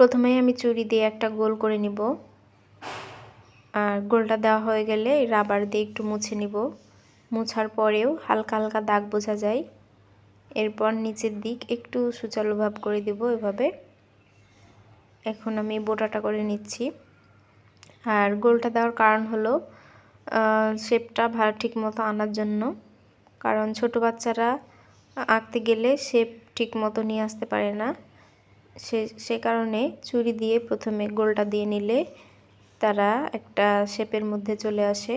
প্রথমেই আমি চুরি দিয়ে একটা গোল করে নিব। আর গোলটা দেওয়া হয়ে গেলে রাবার দিয়ে একটু মুছে নিব। মুছার পরেও হালকা হালকা দাগ বোঝা যায়। এরপর নিচের দিক একটু সুচালু ভাব করে দিব এভাবে। এখন আমি বোটাটা করে নিচ্ছি। আর গোলটা দেওয়ার কারণ হলো শেপটা ভালো ঠিক মতো আনার জন্য। কারণ ছোট বাচ্চারা আঁকতে গেলে শেপ ঠিক মতো নিয়ে আসতে পারে না। সে সে কারণে চুরি দিয়ে প্রথমে গোলটা দিয়ে নিলে তারা একটা শেপের মধ্যে চলে আসে।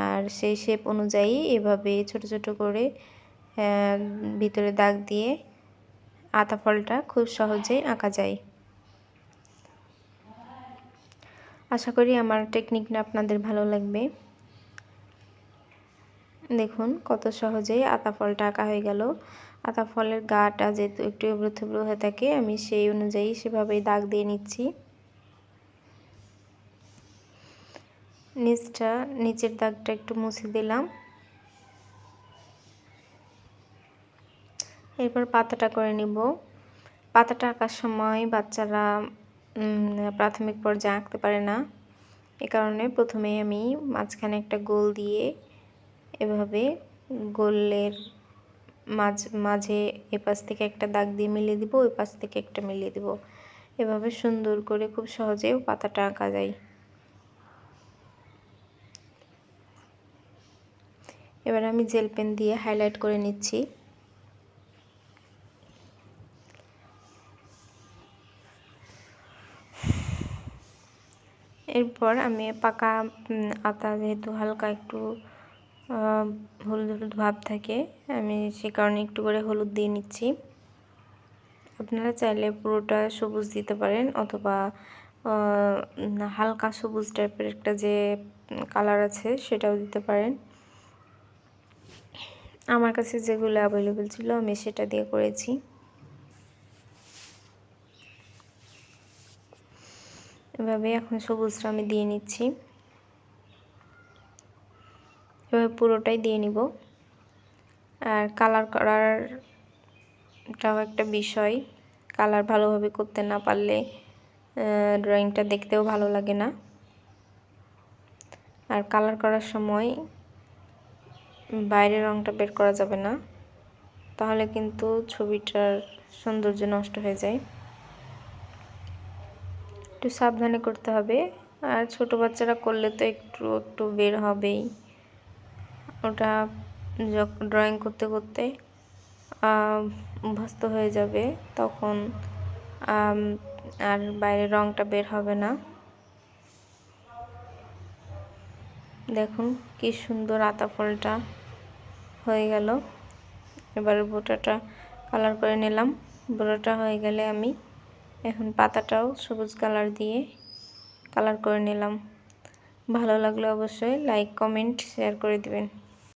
আর সেই শেপ অনুযায়ী এভাবে ছোট ছোট করে ভিতরে দাগ দিয়ে আতা ফলটা খুব সহজেই আঁকা যায়। আশা করি আমার টেকনিকটা আপনাদের ভালো লাগবে। দেখুন কত সহজেই আতা ফলটা আঁকা হয়ে গেল। আতা ফলের গাটা যেহেতু একটু এবড়ো থেবড়ো হয়ে থাকে, আমি সেই অনুযায়ী সেভাবেই দাগ দিয়ে নিচ্ছি। নিচটা, নিচের দাগটা একটু মুছে দিলাম। এরপর পাতাটা করে নিব। পাতাটা আঁকার সময় বাচ্চারা প্রাথমিক পর্যায়ে আঁকতে পারে না। এ কারণে প্রথমে আমি মাঝখানে একটা গোল দিয়ে এভাবে গোলের মাঝ, মাঝে এপাশ থেকে একটা দাগ দিয়ে মিলিয়ে দিব ওই পাশ থেকে একটা মিলিয়ে দিব। এভাবে সুন্দর করে খুব সহজেও পাতাটা আঁকা যায়। এবার আমি জেল পেন দিয়ে হাইলাইট করে নিচ্ছি। এরপর আমি পাকা আতা যেহেতু হালকা একটু হলুদ হলুদ ভাব থাকে। আমি সে কারণে একটু করে হলুদ দিয়ে নিচ্ছি। আপনারা চাইলে পুরোটা সবুজ দিতে পারেন অথবা হালকা সবুজ টাইপের একটা যে কালার আছে সেটাও দিতে পারেন। আমার কাছে যেগুলো অ্যাভেলেবেল ছিল আমি সেটা দিয়ে করেছি। এভাবে এখন সবুজটা আমি দিয়ে নিচ্ছি। পুরোটাই দিয়ে নিব। আর কালার করারটাও একটা বিষয়। কালার ভালোভাবে করতে না পারলে ড্রয়িংটা দেখতেও ভালো লাগে না। আর কালার করার সময় বাইরের রঙটা বের করা যাবে না। তাহলে কিন্তু ছবিটার সৌন্দর্য নষ্ট হয়ে যায়। একটু সাবধানে করতে হবে। আর ছোট বাচ্চারা করলে তো একটু একটু বের হবেই। ওটা ড্রয়িং করতে করতে অভ্যস্ত হয়ে যাবে তখন আর বাইরের রঙটা বের হবে না। দেখুন কি সুন্দর আতা ফলটা হয়ে গেল। এবার বোটাটা কালার করে নিলাম। বোটাটা হয়ে গেলে আমি এখন পাতাটাও সবুজ কালার দিয়ে কালার করে নিলাম। ভালো লাগলে অবশ্যই লাইক কমেন্ট শেয়ার করে দিবেন।